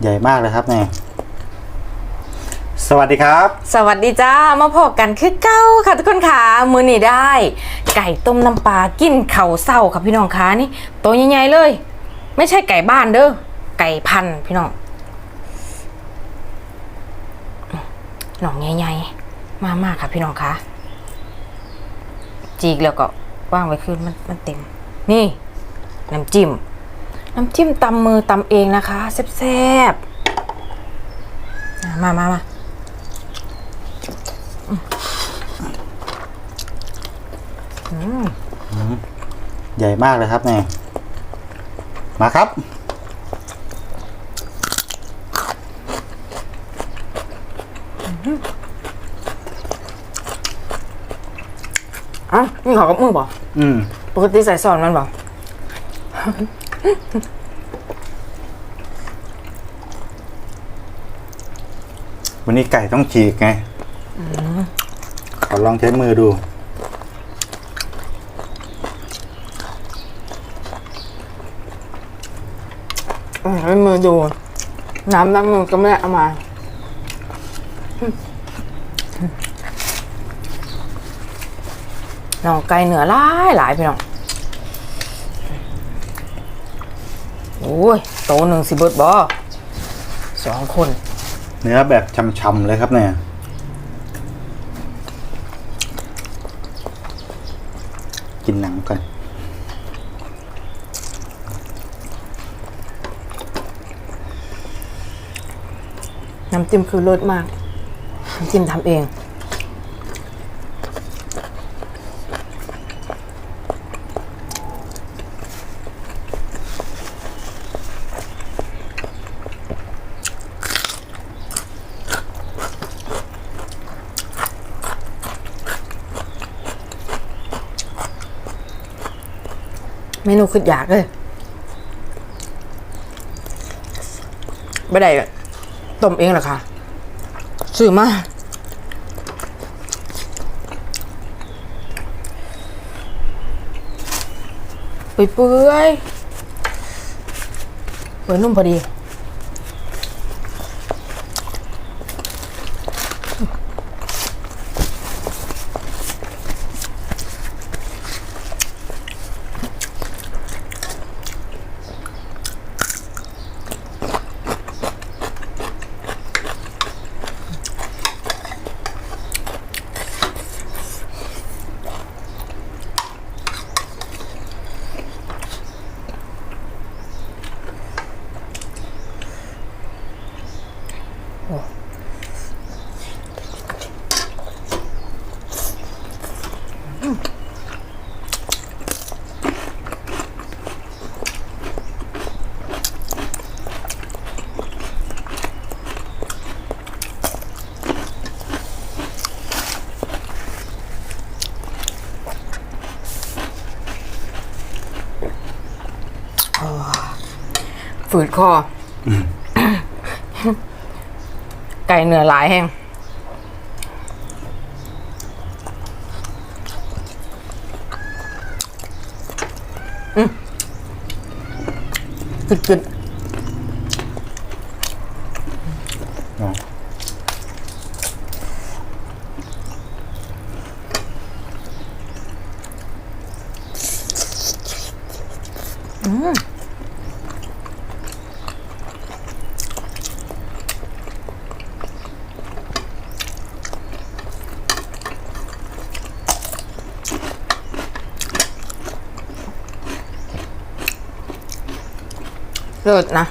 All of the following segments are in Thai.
ใหญ่มากเลยครับเนี่ยสวัสดีครับ สวัสดีจ้ามาพบกันคือเก้าค่ะทุกคนค่ะมือนี่ได้ ไก่ต้มน้ำปลากินเข่าวเศร้าค่ะพี่น้องคะนี่ตัวใหญ่ๆเลย ไม่ใช่ไก่บ้านเด้อไก่พันธุ์พี่น้องหนองใหญ่ๆมากๆค่ะพี่น้องคะจีกแล้วก็ว่างไว้คืนมันมันเต็ม นี่น้ำจิ้ม น้ำจิ้มตำมือตำเองนะคะแซ่บๆอะมามามาใหญ่มากเลยครับเนี่ยมาครับ อะนี่ขอกับมือบ่อืม ปกติใส่ซอนมันบ่ วันนี้ไก่ต้องฉีกไงขอลองใช้มือดู อืมให้มือดู น้ำล้างมือก็ไม่ได้เอามาน้องไก่เหนือหลายหลายพี่น้อง โอ้ยโตหนึ่งสิเบิดบอสองคน เนื้อแบบช่ำๆเลยครับเนี่ยกินหนังก่อนน้ำจิ้มคือรสมากน้ำจิ้มทำเอง เมนูคืออยากเลยไม่ได้ต้มเองหรอคะซื้อมาเปื่อยเปื่อยเปื่อยนุ่มพอดี ฝืดคออไก่เนื้อหลายแห้งอืมกึดกึดอ๋อ เลิศนะ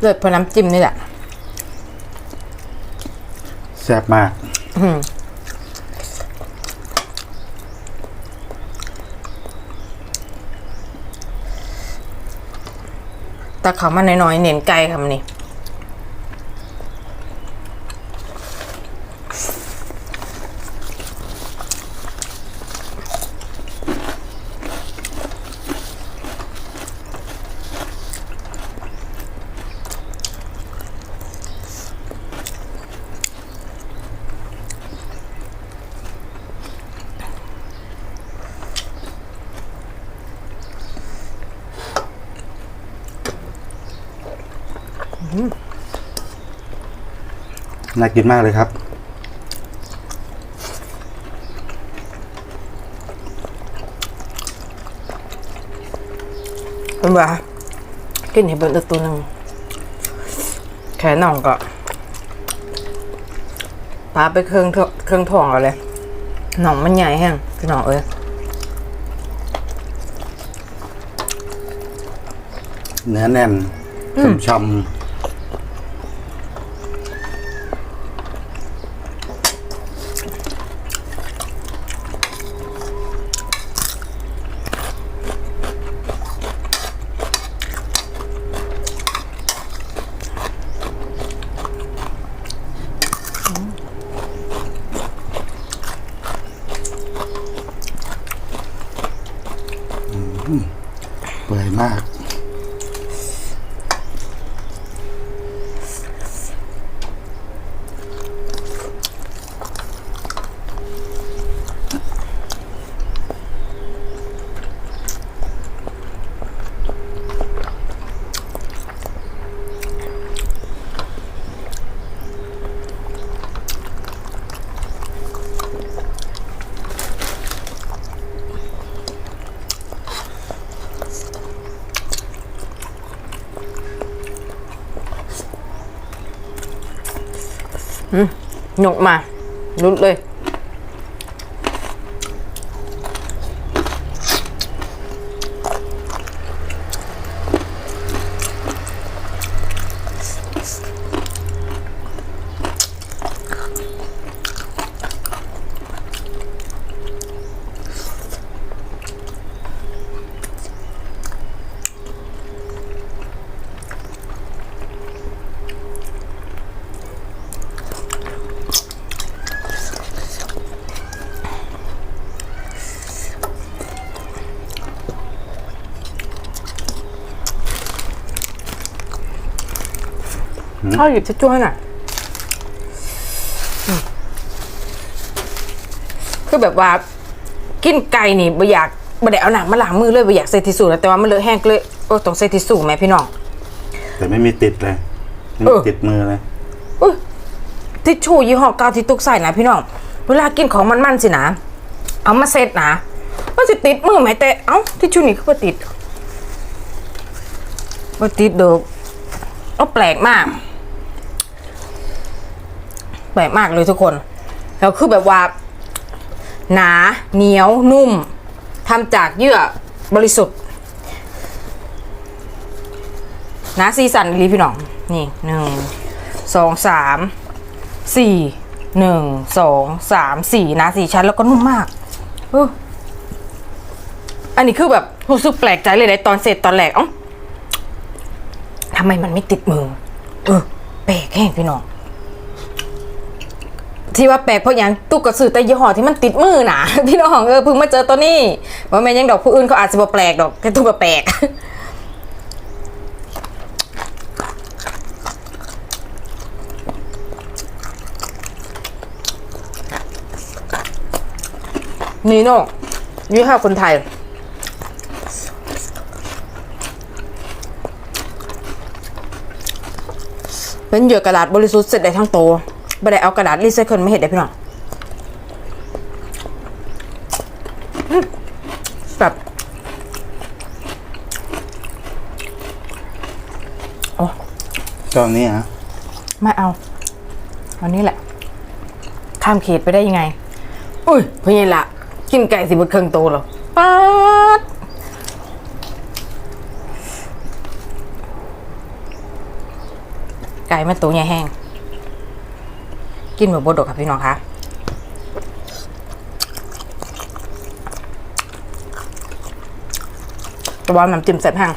เลิศเพราะน้ำจิ้มนี่แหละ แซ่บมากแต่เขามาน้อยๆ เน้นไก่ค่ะมัน น่ากินมากเลยครับเป็นว่ากินเห็นเบิ่งอีกตัวหนึ่งแขนน่องก็ปลาไปเครื่องทเครื่องทองเอาเลยหน่องมันใหญ่แห้งพี่น้องเอ้ยเนื้อแน่นช่ำๆเปื่อยมาก หยกมา รุดเลย ข้าวหยิบจะจ้วยหน่อยอืมคือแบบว่ากินไก่นี่บ่อยากบ่ได้เอาหนังมาล้างมือเลยบ่อยากใส่ทิชชู่แล้วแต่ว่ามันเลอะแห้งก็เลยโอ้ต้องใส่ทิชชู่แม่พี่น้องแต่ไม่มีติดเลยไม่เอมีอติดมือเลยอุ้ยทิชชู่ยี่ห้อเกาที่ตุกใส่นะพี่น้องเวลากินของมันๆสินะเอามาเซ็ตนะมันจะติดมือไหมแต่เอ้าทิชชู่นี่คือบ่ติดบ่ติดเด้อเอาแปลกมากแปลกมากเลยทุกคนแล้วคือแบบว่าหนาเหนียวนุ่มทำจากเยื่อบริสุทธิ์นาซีสันรีพี่น้อง นี่หนึ่งสองสามสี่หนึ่งสองสามสี่นาสี่ชั้นแล้วก็นุ่มมากอันนี้คือแบบรู้สึกแปลกใจเลยในตอนเสร็จตอนแรกอ้าทำไมมันไม่ติดมือ เออแปลกแห้งพี่น้อง ที่ว่าแปลกเพราะอย่างตุ๊กกระสือแต่ยี่ห้อที่มันติดมือหนาพี่น้องเออเพิ่งมาเจอตัวนี้ว่าแม่ยังดอกผู้อื่นเขาอาจจะบ่แปลกดอกแต่ตุ๊กแปลกนี่โน่ยี่ห้อคนไทย เป็นเหยื่อกระดาษบริสุทธิ์เสร็จได้ทั้งโตว ไม่ได้เอากระดาษรีไซเคิลไม่เห็นได้พี่น้องอืมแบบโอ้ตอนนี้ฮะไม่เอาอันนี้แหละ ข้ามเขตไปได้ยังไง อุ้ยพี่นี่ละกินไก่สิบดเครื่องโตเหรอป๊าดไก่มันตัวใหญ่แห้ง กินแบบบดดกค่ะพี่น้องคะตัวบอลน้ำจิ้มเสร็จห้าง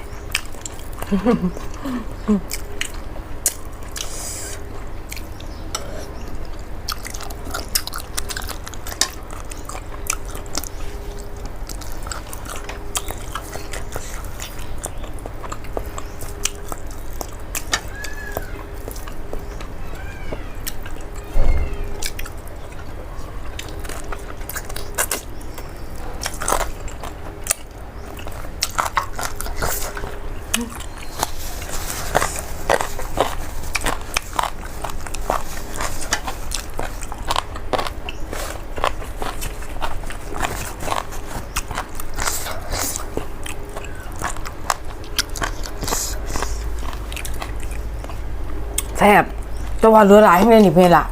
ว่าเหลือหลายให้เลยนี่เพื่อนละ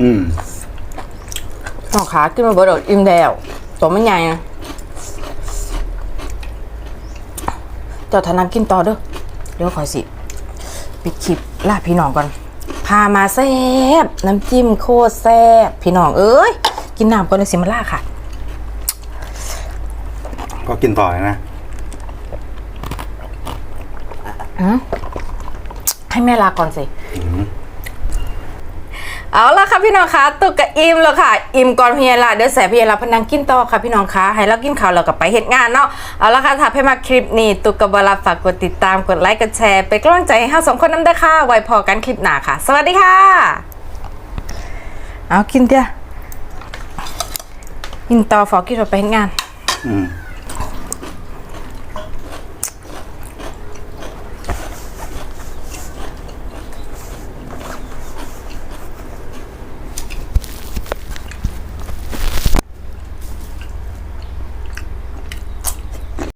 อืมน้องขากินมาเบิดอกอิ่มแล้วตัวไม่ใหญ่นะเจ้าทานังกินต่อเด้อเดี๋ยวขอยสิ ปิดคลิปลาพี่น้องก่อน พามาแซ่บน้ำจิ้มโคตรแซ่บพี่น้องเอ้ย กินน้ำก่อนเลยสิมาล่าค่ะ ก็กินต่อเลยนะให้แม่ลาก่อนสิ เอาละค่ะพี่น้องคะตุกกับอิมแล้วค่ะ อิมก่อนพี่ยาละเดี๋ยวแสบพี่ยาละพนังกินต่อค่ะพี่น้องคะให้เรากินข้าวเรากับไปเหตุงานเนาะเอาละค่ะถ้าให้มาคลิปนี้ตุกกับบลาฝากกดติดตามกดไลค์กดแชร์เป็นกำลังใจให้เราสองคนน้ำเด้ค่ะไว้พอกันคลิปหน้าค่ะ สวัสดีค่ะ เอากินเถอะกินต่อฝากกินเราไปเหตุงาน อืม